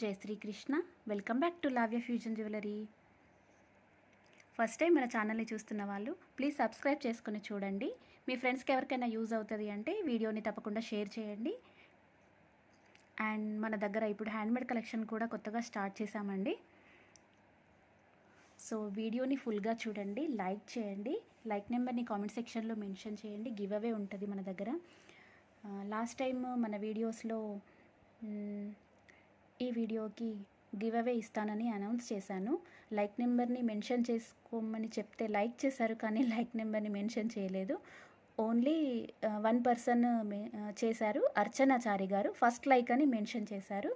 జై Srikrishna. Welcome back to Lavya fusion jewellery first time మన ఛానల్ని చూస్తున్న వాళ్ళు ప్లీజ్ సబ్స్క్రైబ్ చేసుకొని చూడండి. మీ ఫ్రెండ్స్కి ఎవరికైనా యూజ్ అవుతుంది అంటే వీడియోని తప్పకుండా షేర్ చేయండి. అండ్ మన దగ్గర ఇప్పుడు హ్యాండ్మేడ్ కలెక్షన్ కూడా కొత్తగా స్టార్ట్ చేశామండి. సో వీడియోని ఫుల్గా చూడండి లైక్ చేయండి. లైక్ నెంబర్ని కామెంట్ సెక్షన్లో మెన్షన్ చేయండి. గివ్ అవే ఉంటుంది మన దగ్గర. Uh, లాస్ట్ టైం మన వీడియోస్లో ఈ వీడియోకి గివ్ అవే ఇస్తానని అనౌన్స్ చేశాను. లైక్ నెంబర్ని మెన్షన్ చేసుకోమని చెప్తే లైక్ చేశారు కానీ లైక్ నెంబర్ని మెన్షన్ చేయలేదు. ఓన్లీ వన్ పర్సన్ చేశారు. అర్చనాచారి గారు ఫస్ట్ లైక్ అని మెన్షన్ చేశారు.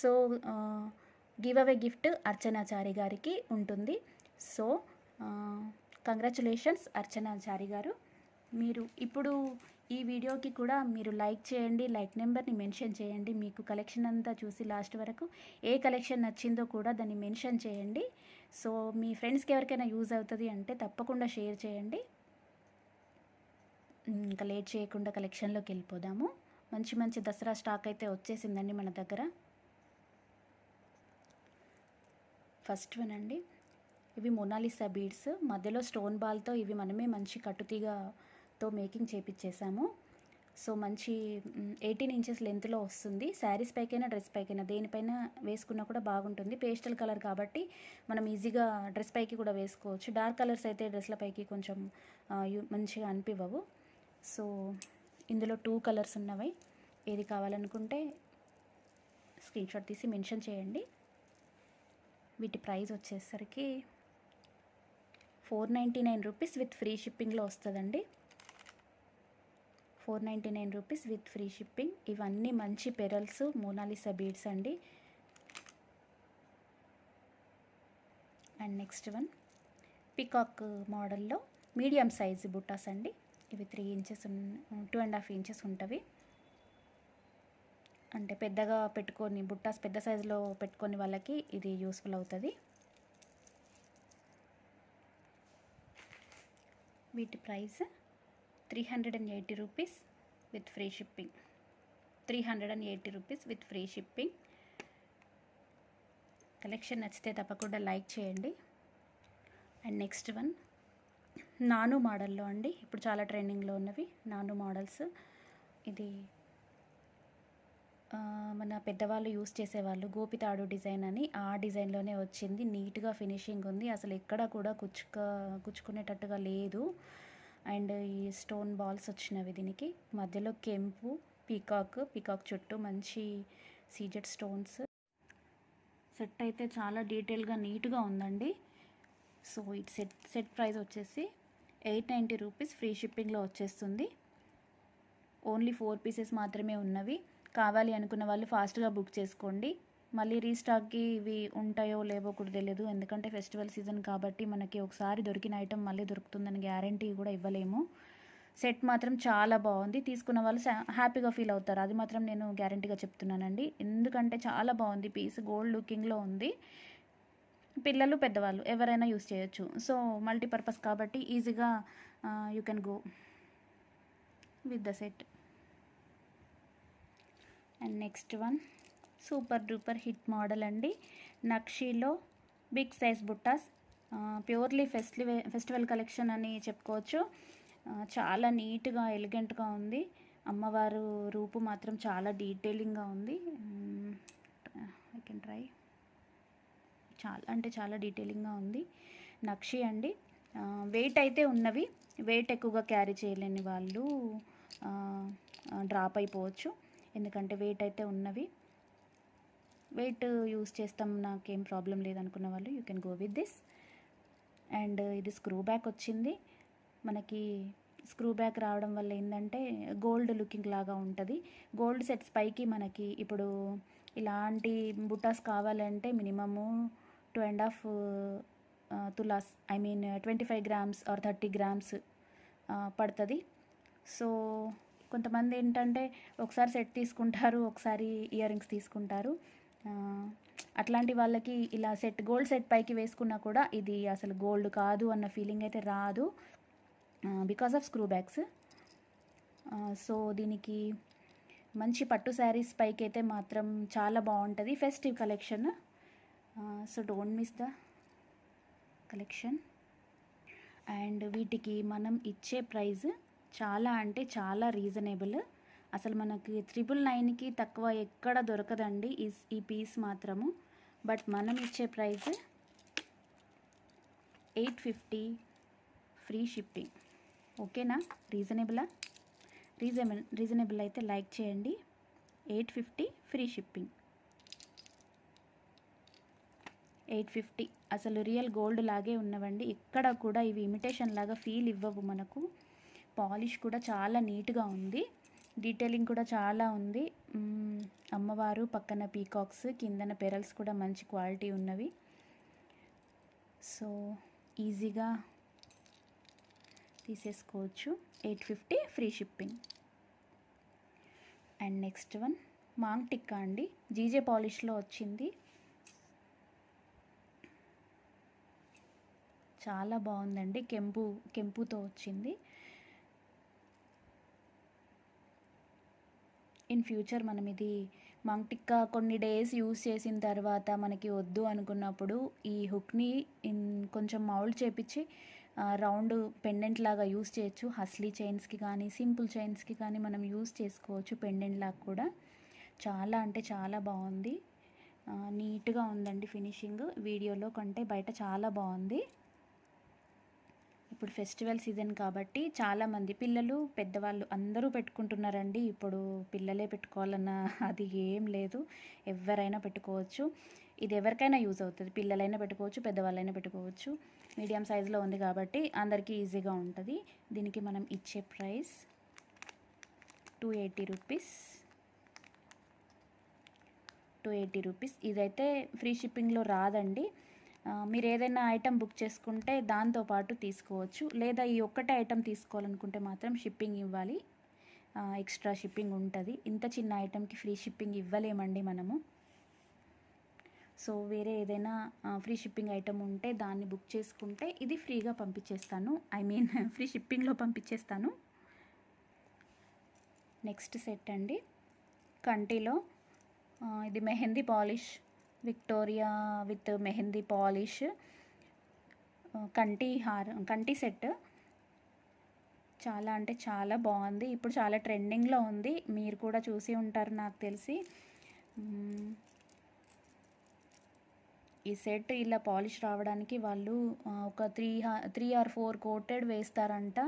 So give away gift Archanachari గారికి ఉంటుంది. సో కంగ్రాచులేషన్స్ అర్చనాచారి గారు. మీరు ఇప్పుడు ఈ వీడియోకి కూడా మీరు లైక్ చేయండి లైక్ నెంబర్ని మెన్షన్ చేయండి. మీకు కలెక్షన్ అంతా చూసి లాస్ట్ వరకు ఏ కలెక్షన్ నచ్చిందో కూడా దాన్ని మెన్షన్ చేయండి. సో మీ ఫ్రెండ్స్కి ఎవరికైనా యూజ్ అవుతుంది అంటే తప్పకుండా షేర్ చేయండి. ఇంకా లేట్ చేయకుండా కలెక్షన్లోకి వెళ్ళిపోదాము. మంచి మంచి దసరా స్టాక్ అయితే వచ్చేసిందండి మన దగ్గర. ఫస్ట్ వన్ అండి. ఇవి మొనాలిసా బీడ్స్ మధ్యలో స్టోన్ బాల్తో ఇవి మనమే మంచి తో మేకింగ్ చేపించేసాము సో మంచి ఎయిటీన్ ఇంచెస్ లెంత్లో వస్తుంది. శారీస్ పైకైనా డ్రెస్ పైకైనా దేనిపైన వేసుకున్నా కూడా బాగుంటుంది. పేస్టల్ కలర్ కాబట్టి మనం ఈజీగా డ్రెస్ పైకి కూడా వేసుకోవచ్చు. డార్క్ కలర్స్ అయితే డ్రెస్ల పైకి కొంచెం మంచిగా అనిపివ్వవు. సో ఇందులో టూ కలర్స్ ఉన్నవి. ఏది కావాలనుకుంటే స్క్రీన్ షాట్ తీసి మెన్షన్ చేయండి. వీటి ప్రైస్ వచ్చేసరికి four ninety nine rupees with free షిప్పింగ్లో వస్తుందండి. Four ninety nine rupees with free shipping. ఇవన్నీ మంచి పెరల్స్ మోనాలిసా బీడ్స్ అండి. అండ్ నెక్స్ట్ వన్ పికాక్ మోడల్లో మీడియం సైజు బుట్టాస్ అండి. ఇవి three inches two and half inches ఉంటవి. అంటే పెద్దగా పెట్టుకొని బుట్టాస్ పెద్ద సైజులో పెట్టుకొని వాళ్ళకి ఇది యూస్ఫుల్ అవుతుంది. వీటి price three hundred and eighty rupees. With free shipping. Three hundred and eighty rupees with free shipping. Collection నచ్చితే తప్పకుండా లైక్ చేయండి. అండ్ నెక్స్ట్ వన్ నాను మోడల్లో అండి. ఇప్పుడు చాలా ట్రెండింగ్లో ఉన్నవి నాను మోడల్స్. ఇది మన పెద్దవాళ్ళు యూస్ చేసేవాళ్ళు గోపితాడు డిజైన్ అని ఆ డిజైన్లోనే వచ్చింది. నీట్గా ఫినిషింగ్ ఉంది. అసలు ఎక్కడ కూడా కుచ్చుక కుచ్చుకునేటట్టుగా లేదు. అండ్ ఈ స్టోన్ బాల్స్ వచ్చినవి దీనికి. మధ్యలో కెంపు పీకాక్ పీకాక్ చుట్టూ మంచి సీజెడ్ స్టోన్స్. సెట్ అయితే చాలా డీటెయిల్గా నీట్గా ఉందండి. So it set set price వచ్చేసి ఎయిట్ నైంటీ రూపీస్ ఫ్రీ షిప్పింగ్లో వచ్చేస్తుంది. ఓన్లీ ఫోర్ పీసెస్ మాత్రమే ఉన్నవి. కావాలి అనుకున్న వాళ్ళు ఫాస్ట్గా బుక్ చేసుకోండి. మళ్ళీ రీస్టాక్కి ఇవి ఉంటాయో లేవో కూడా తెలియదు ఎందుకంటే ఫెస్టివల్ సీజన్ కాబట్టి మనకి ఒకసారి దొరికిన ఐటెం మళ్ళీ దొరుకుతుందని గ్యారంటీ కూడా ఇవ్వలేము. సెట్ మాత్రం చాలా బాగుంది. తీసుకున్న వాళ్ళు హ్యాపీగా ఫీల్ అవుతారు. అది మాత్రం నేను గ్యారంటీగా చెప్తున్నానండి. ఎందుకంటే చాలా బాగుంది. పీస్ గోల్డ్ లుకింగ్లో ఉంది. పిల్లలు పెద్దవాళ్ళు ఎవరైనా యూస్ చేయొచ్చు. సో మల్టీపర్పస్ కాబట్టి ఈజీగా you can go with the set. And next one. Super duper hit model అండి. నక్షీలో big size buttas purely festival festival collection అని చెప్పుకోవచ్చు. చాలా నీట్గా ఎలిగెంట్గా ఉంది. అమ్మవారు రూపు మాత్రం చాలా డీటెయిలింగ్గా ఉంది. I can try. చాలా అంటే చాలా డీటెయిలింగ్గా ఉంది. నక్షి అండి. వెయిట్ అయితే ఉన్నవి. వెయిట్ ఎక్కువగా క్యారీ చేయలేని వాళ్ళు డ్రాప్ అయిపోవచ్చు. ఎందుకంటే వెయిట్ అయితే ఉన్నవి. వెయిట్ యూస్ చేస్తాం నాకేం ప్రాబ్లం లేదనుకున్న వాళ్ళు you can go with this. And ఇది స్క్రూ బ్యాక్ వచ్చింది. మనకి స్క్రూ బ్యాక్ రావడం వల్ల ఏంటంటే గోల్డ్ లుకింగ్ లాగా ఉంటుంది. గోల్డ్ సెట్స్ పైకి మనకి ఇప్పుడు ఇలాంటి బుటాస్ కావాలంటే minimum two and half tolas I mean twenty five grams or thirty grams పడుతుంది. సో కొంతమంది ఏంటంటే ఒకసారి సెట్ తీసుకుంటారు ఒకసారి ఇయర్ రింగ్స్ తీసుకుంటారు. అట్లాంటి వాళ్ళకి ఇలా సెట్ గోల్డ్ సెట్ పైకి వేసుకున్నా కూడా ఇది అసలు గోల్డ్ కాదు అన్న ఫీలింగ్ అయితే రాదు. Because of screw backs so దీనికి మంచి పట్టు శారీస్ పైకి అయితే మాత్రం చాలా బాగుంటుంది. Festive collection so don't miss the collection and వీటికి మనం ఇచ్చే ప్రైస్ చాలా అంటే చాలా రీజనబుల్ అసలు మనకి త్రిబుల్ నైన్కి తక్కువ ఎక్కడ దొరకదండి ఈ ఈ పీస్ మాత్రము. బట్ మనం ఇచ్చే price eight fifty free shipping. ఓకేనా? రీజనబులా? రీజనబుల్ రీజనబుల్ అయితే లైక్ చేయండి. Eight fifty free shipping. Eight fifty. అసలు రియల్ గోల్డ్ లాగే ఉన్నవండి. ఎక్కడ కూడా ఇవి ఇమిటేషన్ లాగా ఫీల్ ఇవ్వవు మనకు. పాలిష్ కూడా చాలా నీట్గా ఉంది. డీటెయిలింగ్ కూడా చాలా ఉంది. అమ్మవారు పక్కన పీకాక్స్ కిందన పెరల్స్ కూడా మంచి క్వాలిటీ ఉన్నవి. సో ఈజీగా తీసేసుకోవచ్చు. Eight fifty free shipping and next one maang tikka అండి. జీజే పాలిష్లో వచ్చింది. చాలా బాగుందండి. కెంపు కెంపుతో వచ్చింది. ఇన్ ఫ్యూచర్ మనం ఇది మంక్టిక్కా కొన్ని డేస్ యూస్ చేసిన తర్వాత మనకి వద్దు అనుకున్నప్పుడు ఈ హుక్ని ఇన్ కొంచెం మౌల్డ్ చేపించి రౌండ్ పెండెంట్ లాగా యూస్ చేయొచ్చు. హస్లీ చైన్స్కి కానీ సింపుల్ చైన్స్కి కానీ మనం యూస్ చేసుకోవచ్చు పెండెంట్ లాగా కూడా. చాలా అంటే చాలా బాగుంది. నీట్గా ఉందండి ఫినిషింగ్. వీడియోలో కంటే బయట చాలా బాగుంది. ఇప్పుడు ఫెస్టివల్ సీజన్ కాబట్టి చాలామంది పిల్లలు పెద్దవాళ్ళు అందరూ పెట్టుకుంటున్నారండి. ఇప్పుడు పిల్లలే పెట్టుకోవాలన్న అది ఏం లేదు. ఎవరైనా పెట్టుకోవచ్చు. ఇది ఎవరికైనా యూజ్ అవుతుంది. పిల్లలైనా పెట్టుకోవచ్చు పెద్దవాళ్ళైనా పెట్టుకోవచ్చు. మీడియం సైజులో ఉంది కాబట్టి అందరికీ ఈజీగా ఉంటుంది. దీనికి మనం ఇచ్చే price two eighty rupees. Two eighty rupees. ఇదైతే ఫ్రీ షిప్పింగ్లో రాదండి. మీరు ఏదైనా ఐటెం బుక్ చేసుకుంటే దాంతోపాటు తీసుకోవచ్చు. లేదా ఈ ఒక్కటే ఐటెం తీసుకోవాలనుకుంటే మాత్రం షిప్పింగ్ ఇవ్వాలి. ఎక్స్ట్రా షిప్పింగ్ ఉంటుంది. ఇంత చిన్న ఐటెంకి ఫ్రీ షిప్పింగ్ ఇవ్వలేమండి మనము. సో వేరే ఏదైనా ఫ్రీ షిప్పింగ్ ఐటెం ఉంటే దాన్ని బుక్ చేసుకుంటే ఇది ఫ్రీగా పంపించేస్తాను. ఐ మీన్ ఫ్రీ షిప్పింగ్లో పంపించేస్తాను. నెక్స్ట్ సెట్ అండి. కంటిలో ఇది mehndi polish. Victoria with mehndi polish కంటి హార్ కంటి సెట్. చాలా అంటే చాలా బాగుంది. ఇప్పుడు చాలా ట్రెండింగ్లో ఉంది. మీరు కూడా చూసి ఉంటారు నాకు తెలిసి. ఈ సెట్ ఇలా పాలిష్ రావడానికి వాళ్ళు ఒక three three or four coated వేస్తారంట.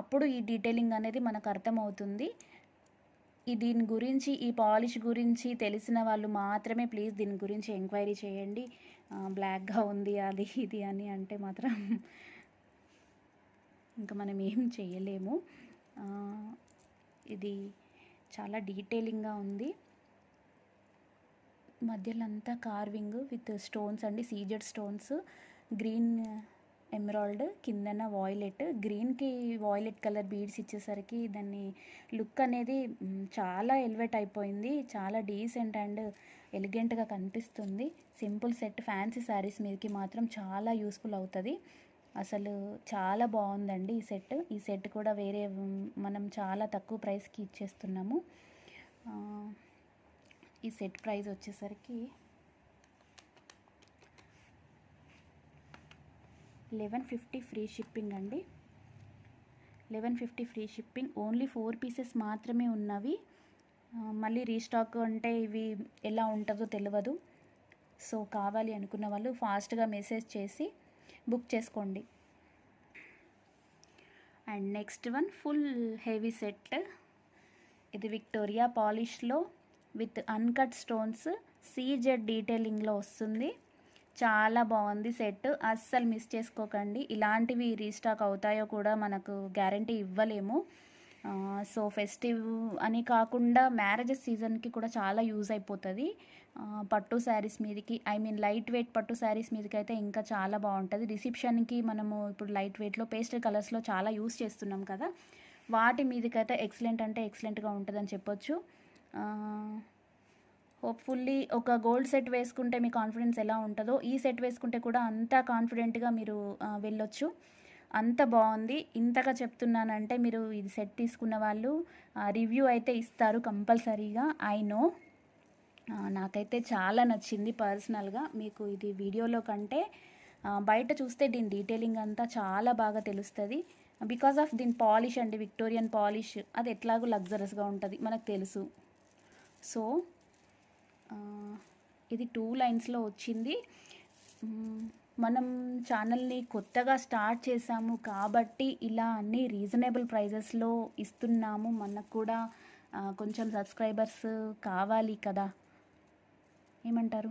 అప్పుడు ఈ డీటెయిలింగ్ అనేది మనకు అర్థమవుతుంది. ఈ దీని గురించి ఈ పాలిష్ గురించి తెలిసిన వాళ్ళు మాత్రమే ప్లీజ్ దీని గురించి ఎంక్వైరీ చేయండి. బ్లాక్గా ఉంది అది ఇది అని అంటే మాత్రం ఇంకా మనం ఏం చేయలేము. ఇది చాలా డీటెయిలింగ్గా ఉంది. మధ్యలో అంతా కార్వింగ్ విత్ స్టోన్స్ అండి సీజెడ్ స్టోన్స్. గ్రీన్ ఎమరాల్డ్ కిందన వాయిలెట్. గ్రీన్కి వాయిలెట్ కలర్ బీడ్స్ ఇచ్చేసరికి దాన్ని లుక్ అనేది చాలా ఎలివేట్ అయిపోయింది. చాలా డీసెంట్ అండ్ ఎలిగెంట్గా కనిపిస్తుంది. సింపుల్ సెట్ ఫ్యాన్సీ శారీస్ మీదకి మాత్రం చాలా యూస్ఫుల్ అవుతుంది. అసలు చాలా బాగుందండి ఈ సెట్. ఈ సెట్ కూడా వేరే మనం చాలా తక్కువ ప్రైస్కి ఇచ్చేస్తున్నాము. ఈ సెట్ ప్రైస్ వచ్చేసరికి లెవెన్ ఫిఫ్టీ ఫ్రీ షిప్పింగ్ అండి. Eleven fifty free shipping. Only four pieces మాత్రమే ఉన్నవి. మళ్ళీ రీస్టాక్ అంటే ఇవి ఎలా ఉంటుందో తెలియదు సో కావాలి అనుకున్న వాళ్ళు ఫాస్ట్గా మెసేజ్ చేసి బుక్ చేసుకోండి. And next one full heavy set. ఇది విక్టోరియా పాలిష్లో విత్ అన్కట్ స్టోన్స్. సీజెడ్ డీటెయిలింగ్లో వస్తుంది. చాలా బాగుంది సెట్. అస్సలు మిస్ చేసుకోకండి. ఇలాంటివి రీస్టాక్ అవుతాయో కూడా మనకు గ్యారంటీ ఇవ్వలేము. సో ఫెస్టివ్ అని కాకుండా మ్యారేజెస్ సీజన్కి కూడా చాలా యూజ్ అయిపోతుంది. పట్టు శారీస్ మీదకి ఐ మీన్ లైట్ వెయిట్ పట్టు శారీస్ మీదకి అయితే ఇంకా చాలా బాగుంటుంది. రిసెప్షన్కి మనము ఇప్పుడు లైట్ వెయిట్లో పేస్టల్ కలర్స్లో చాలా యూజ్ చేస్తున్నాం కదా. వాటి మీదకైతే ఎక్సలెంట్ అంటే ఎక్సలెంట్గా ఉంటుందని చెప్పొచ్చు. హోప్ఫుల్లీ ఒక గోల్డ్ సెట్ వేసుకుంటే మీ కాన్ఫిడెన్స్ ఎలా ఉంటుందో ఈ సెట్ వేసుకుంటే కూడా అంత కాన్ఫిడెంట్గా మీరు వెళ్ళొచ్చు. అంత బాగుంది. ఇంతగా చెప్తున్నానంటే మీరు ఇది సెట్ తీసుకున్న వాళ్ళు రివ్యూ అయితే ఇస్తారు కంపల్సరీగా. ఐ నో నాకైతే చాలా నచ్చింది పర్సనల్గా మీకు ఇది వీడియోలో కంటే బయట చూస్తే దీని డీటెయిలింగ్ అంతా చాలా బాగా తెలుస్తుంది. బికాస్ ఆఫ్ దీని పాలిష్ అండి విక్టోరియన్ పాలిష్ అది ఎట్లాగో లగ్జరస్గా ఉంటుంది మనకు తెలుసు. సో ఇది టూ లైన్స్లో వచ్చింది. మనం ఛానల్ని కొత్తగా స్టార్ట్ చేసాము కాబట్టి ఇలా అన్ని రీజనబుల్ ప్రైజెస్లో ఇస్తున్నాము. మనకు కూడా కొంచెం సబ్స్క్రైబర్స్ కావాలి కదా. ఏమంటారు?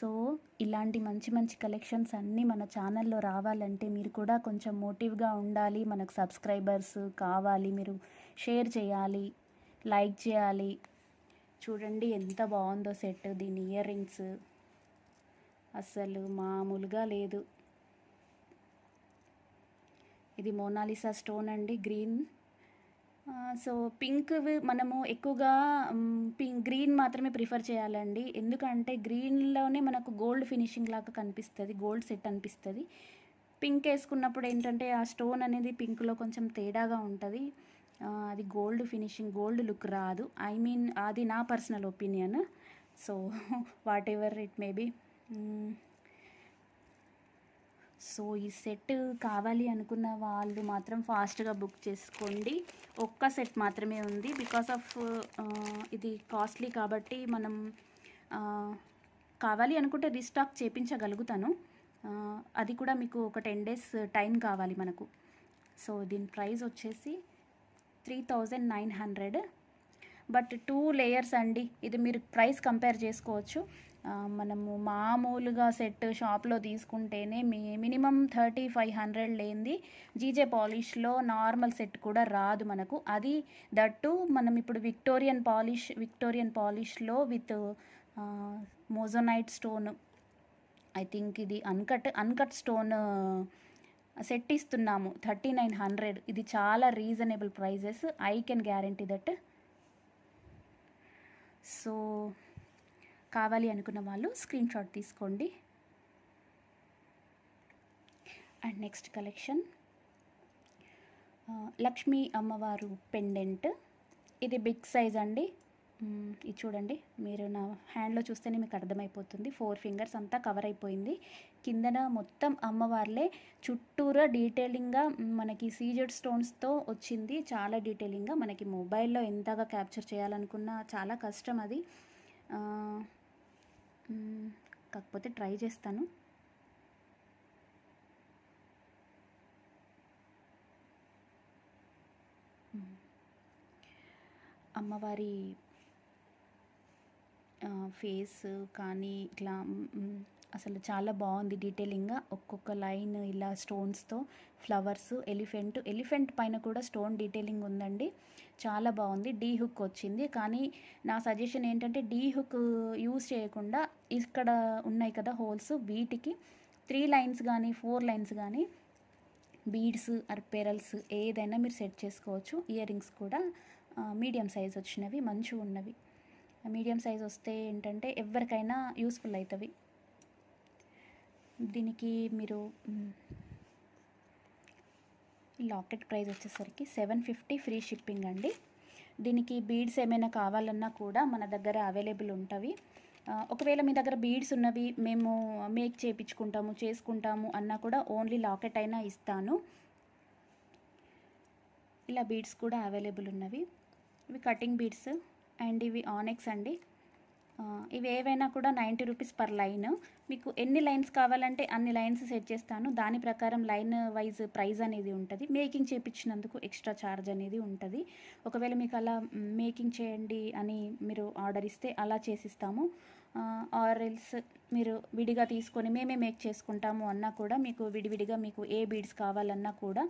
సో ఇలాంటి మంచి మంచి కలెక్షన్స్ అన్నీ మన ఛానల్లో రావాలంటే మీరు కూడా కొంచెం మోటివ్గా ఉండాలి. మనకు సబ్స్క్రైబర్స్ కావాలి. మీరు షేర్ చేయాలి లైక్ చేయాలి. చూడండి ఎంత బాగుందో సెట్ దీని ఇయర్ రింగ్స్. అస్సలు మామూలుగా లేదు. ఇది మోనాలిసా స్టోన్ అండి గ్రీన్. సో పింక్ మనము ఎక్కువగా పింక్ గ్రీన్ మాత్రమే ప్రిఫర్ చేయాలండి. ఎందుకంటే గ్రీన్లోనే మనకు గోల్డ్ ఫినిషింగ్ లాగా కనిపిస్తుంది గోల్డ్ సెట్ అనిపిస్తుంది. పింక్ వేసుకున్నప్పుడు ఏంటంటే ఆ స్టోన్ అనేది పింక్లో కొంచెం తేడాగా ఉంటుంది. అది గోల్డ్ ఫినిషింగ్ గోల్డ్ లుక్ రాదు. ఐ మీన్ అది నా personal opinion. So whatever it may be so ఈ సెట్ కావాలి అనుకున్న వాళ్ళు మాత్రం ఫాస్ట్గా బుక్ చేసుకోండి. ఒక్క సెట్ మాత్రమే ఉంది. బికాస్ ఆఫ్ ఇది కాస్ట్లీ కాబట్టి మనం కావాలి అనుకుంటే రీస్టాక్ చేపించగలుగుతాను. అది కూడా మీకు ఒక టెన్ డేస్ టైం కావాలి మనకు. సో దీని ప్రైస్ వచ్చేసి three thousand nine hundred. But two layers అండి ఇది మీరు ప్రైస్ కంపేర్ చేసుకోవచ్చు. మనము మామూలుగా సెట్ షాప్లో తీసుకుంటేనే మీ మినిమం థర్టీ ఫైవ్ హండ్రెడ్ లేనిది జీజే పాలిష్లో నార్మల్ సెట్ కూడా రాదు మనకు. అది దట్టు మనం ఇప్పుడు Victorian polish Victorian పాలిష్లో with moissanite stone I think ఇది అన్కట్ అన్కట్ స్టోన్ సెట్ ఇస్తున్నాము థర్టీ నైన్ హండ్రెడ్. ఇది చాలా reasonable prices. I can guarantee that. So కావాలి అనుకున్న వాళ్ళు స్క్రీన్ షాట్ తీసుకోండి. And next collection. లక్ష్మీ అమ్మవారు పెండెంట్. ఇది బిగ్ సైజ్ అండి. ఇది చూడండి. మీరు నా హ్యాండ్లో చూస్తేనే మీకు అర్థమైపోతుంది. ఫోర్ ఫింగర్స్ అంతా కవర్ అయిపోయింది. కిందన మొత్తం అమ్మవార్లే. చుట్టూరా డీటెయిలింగ్గా మనకి సీజెడ్ స్టోన్స్తో వచ్చింది. చాలా డీటెయిలింగ్గా మనకి మొబైల్లో ఎంతగా క్యాప్చర్ చేయాలనుకున్నా చాలా కష్టం అది. కాకపోతే ట్రై చేస్తాను. అమ్మవారి ఫేస్ కానీ ఇట్లా అసలు చాలా బాగుంది డీటెయిలింగ్గా ఒక్కొక్క లైన్ ఇలా స్టోన్స్తో ఫ్లవర్స్ ఎలిఫెంట్ ఎలిఫెంట్ పైన కూడా స్టోన్ డీటెయిలింగ్ ఉందండి. చాలా బాగుంది. డీ హుక్ వచ్చింది. కానీ నా సజెషన్ ఏంటంటే డీ హుక్ యూజ్ చేయకుండా ఇక్కడ ఉన్నాయి కదా హోల్స్ వీటికి త్రీ లైన్స్ కానీ ఫోర్ లైన్స్ కానీ బీడ్స్ ఆర్ పెరల్స్ ఏదైనా మీరు సెట్ చేసుకోవచ్చు. ఇయర్ రింగ్స్ కూడా మీడియం సైజ్ వచ్చినవి మంచిగా ఉన్నవి మీడియం సైజ్ వస్తే ఏంటంటే ఎవరికైనా యూస్ఫుల్ అవుతుంది దీనికి మీరు లాకెట్ ప్రైస్ వచ్చేసరికి సెవెన్ ఫిఫ్టీ ఫ్రీ షిప్పింగ్ అండి. దీనికి బీడ్స్ ఏమైనా కావాలన్నా కూడా మన దగ్గర అవైలబుల్ ఉంటవి. ఒకవేళ మీ దగ్గర బీడ్స్ ఉన్నవి మేము మేక్ చేయించుకుంటాము చేసుకుంటాము అన్నా కూడా ఓన్లీ లాకెట్ అయినా ఇస్తాను. ఇలా బీడ్స్ కూడా అవైలబుల్ ఉన్నవి. ఇవి కటింగ్ బీడ్స్. అండ్ ఇవి ఆనెక్స్ అండి. ఇవి ఏవైనా కూడా నైంటీ రూపీస్ పర్ లైన్. మీకు ఎన్ని లైన్స్ కావాలంటే అన్ని లైన్స్ సెట్ చేస్తాను. దాని ప్రకారం లైన్ వైజ్ ప్రైస్ అనేది ఉంటుంది. మేకింగ్ చేయించినందుకు ఎక్స్ట్రా ఛార్జ్ అనేది ఉంటుంది. ఒకవేళ మీకు అలా మేకింగ్ చేయండి అని మీరు ఆర్డర్ ఇస్తే అలా చేసిస్తాము. ఆర్ మీరు విడిగా తీసుకొని మేమే మేక్ చేసుకుంటాము అన్నా కూడా మీకు విడివిడిగా మీకు ఏ బీడ్స్ కావాలన్నా కూడా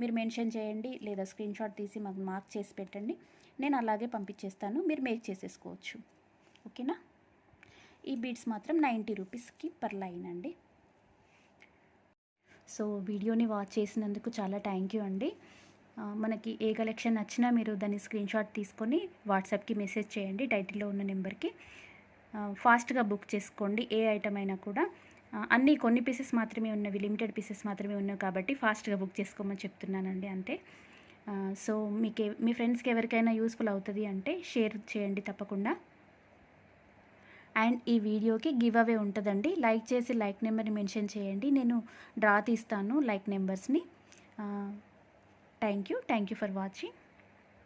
మీరు మెన్షన్ చేయండి లేదా స్క్రీన్షాట్ తీసి మాకు మార్క్ చేసి పెట్టండి. నేను అలాగే పంపించేస్తాను మీరు మేక్ చేసేసుకోవచ్చు. ఓకేనా? ఈ బీడ్స్ మాత్రం నైంటీ రూపీస్కి పర్ లైన్ అండి. సో వీడియోని వాచ్ చేసినందుకు చాలా థ్యాంక్ యూ అండి. మనకి ఏ కలెక్షన్ నచ్చినా మీరు దాన్ని స్క్రీన్షాట్ తీసుకొని వాట్సాప్కి మెసేజ్ చేయండి టైటిల్లో ఉన్న నెంబర్కి. ఫాస్ట్గా బుక్ చేసుకోండి ఏ ఐటమ్ అయినా కూడా. అన్నీ కొన్ని పీసెస్ మాత్రమే ఉన్నవి లిమిటెడ్ పీసెస్ మాత్రమే ఉన్నవి కాబట్టి ఫాస్ట్గా బుక్ చేసుకోమని చెప్తున్నానండి అంతే. సో మీకు మీ ఫ్రెండ్స్కి ఎవరికైనా యూస్ఫుల్ అవుతుంది అంటే షేర్ చేయండి తప్పకుండా. అండ్ ఈ వీడియోకి గివ్ అవే ఉంటుందండి. లైక్ చేసి లైక్ నెంబర్ని మెన్షన్ చేయండి. నేను డ్రా తీస్తాను like నెంబర్స్ని thank you thank you for watching